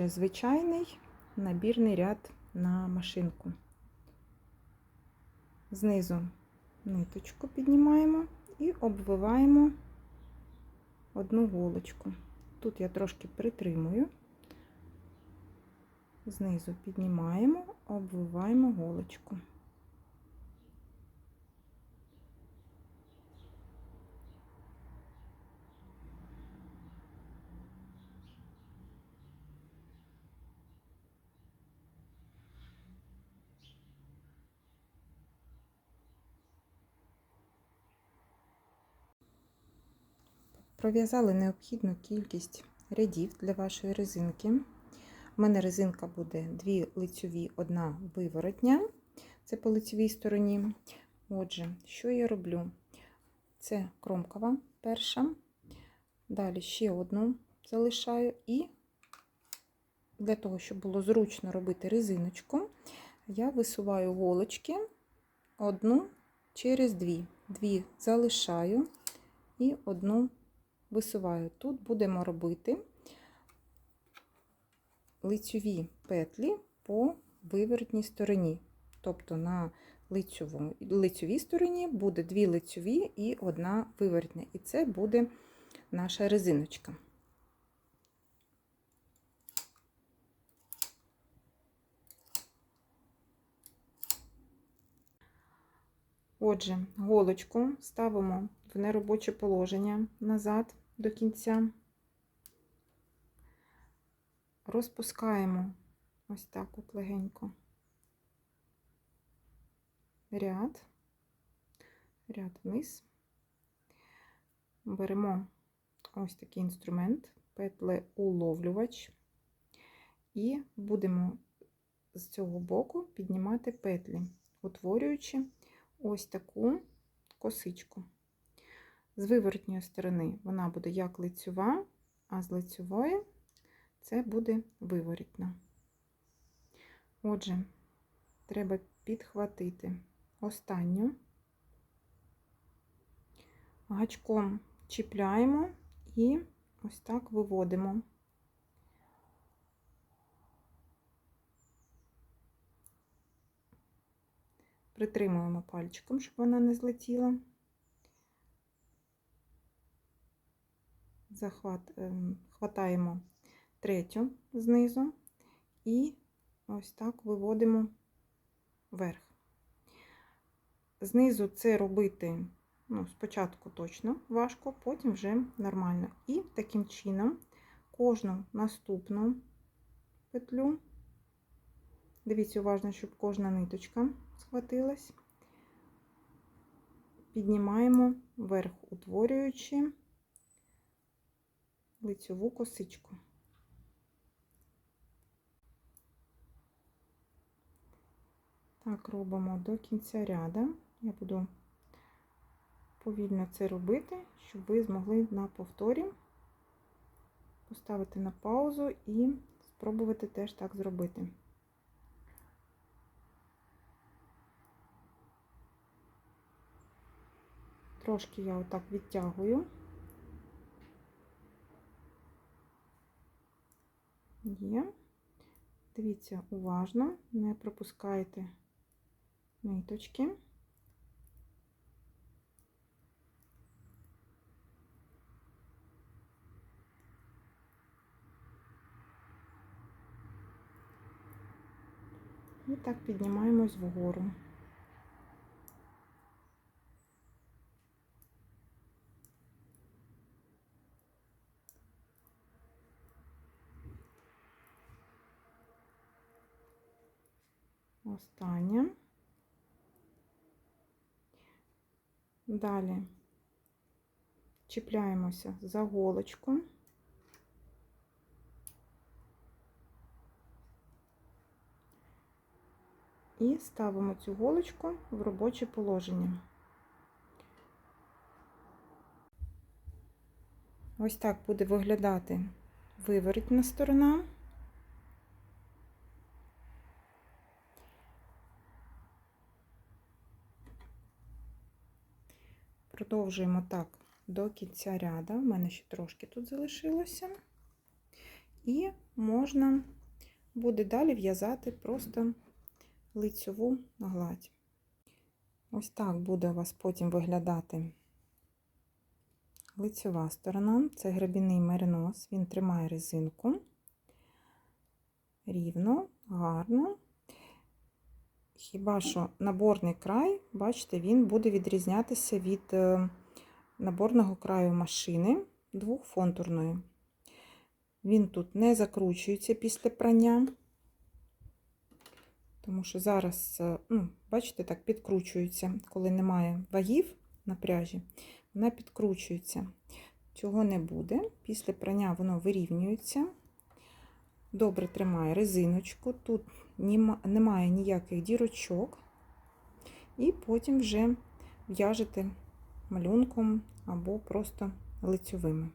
Отже, звичайний набірний ряд на машинку. Знизу ниточку піднімаємо і обвиваємо одну голочку. Тут я трошки притримую, знизу піднімаємо, обвиваємо голочку. Пров'язали необхідну кількість рядів для вашої резинки. У мене резинка буде дві лицьові, одна виворотня. Це по лицевій стороні. Отже, що я роблю? Це кромкова перша. Далі ще одну залишаю, і для того, щоб було зручно робити резиночку, я висуваю голочки одну через дві. Дві залишаю і одну висуваю. Тут будемо робити лицьові петлі по вивертній стороні. Тобто на лицьовій стороні буде дві лицьові і одна вивертня. І це буде наша резиночка. Отже, голочку ставимо в неробоче положення назад до кінця, розпускаємо ось так от легенько. Ряд, ряд вниз, беремо ось такий інструмент, петлеуловлювач, і будемо з цього боку піднімати петлі, утворюючи ось таку косичку. З виворотньої сторони вона буде як лицьова, а з лицьової це буде виворітна. Отже, треба підхватити останню, гачком чіпляємо і ось так виводимо. Притримуємо пальчиком, щоб вона не злетіла. Захват, ем, хватаємо третю знизу і ось так виводимо вверх. Знизу це робити ну, спочатку точно важко, потім вже нормально. І таким чином кожну наступну петлю, дивіться уважно, щоб кожна ниточка схватилась, піднімаємо вверх, утворюючи лицьову косичку. Так, робимо до кінця ряда. Я буду повільно це робити, щоб ви змогли на повторі поставити на паузу і спробувати теж так зробити. Трошки я отак відтягую. Є. Дивіться уважно, не пропускайте ниточки. І так піднімаємось вгору. Остання. Далі чіпляємося за голочку. І ставимо цю голочку в робоче положення. Ось так буде виглядати виворітна сторона. Продовжуємо так до кінця ряда. У мене ще трошки тут залишилося. І можна буде далі в'язати просто лицьову гладь. Ось так буде у вас потім виглядати лицьова сторона. Це гребінний меринос, він тримає резинку рівно, гарно. Хіба що наборний край, бачите, він буде відрізнятися від е, наборного краю машини двохфонтурної. Він тут не закручується після прання, тому що зараз, е, ну, бачите, так підкручується, коли немає вагів на пряжі, вона підкручується. Цього не буде. Після прання воно вирівнюється. Добре тримає резиночку, тут немає ніяких дірочок, і потім вже в'яжете малюнком або просто лицьовими.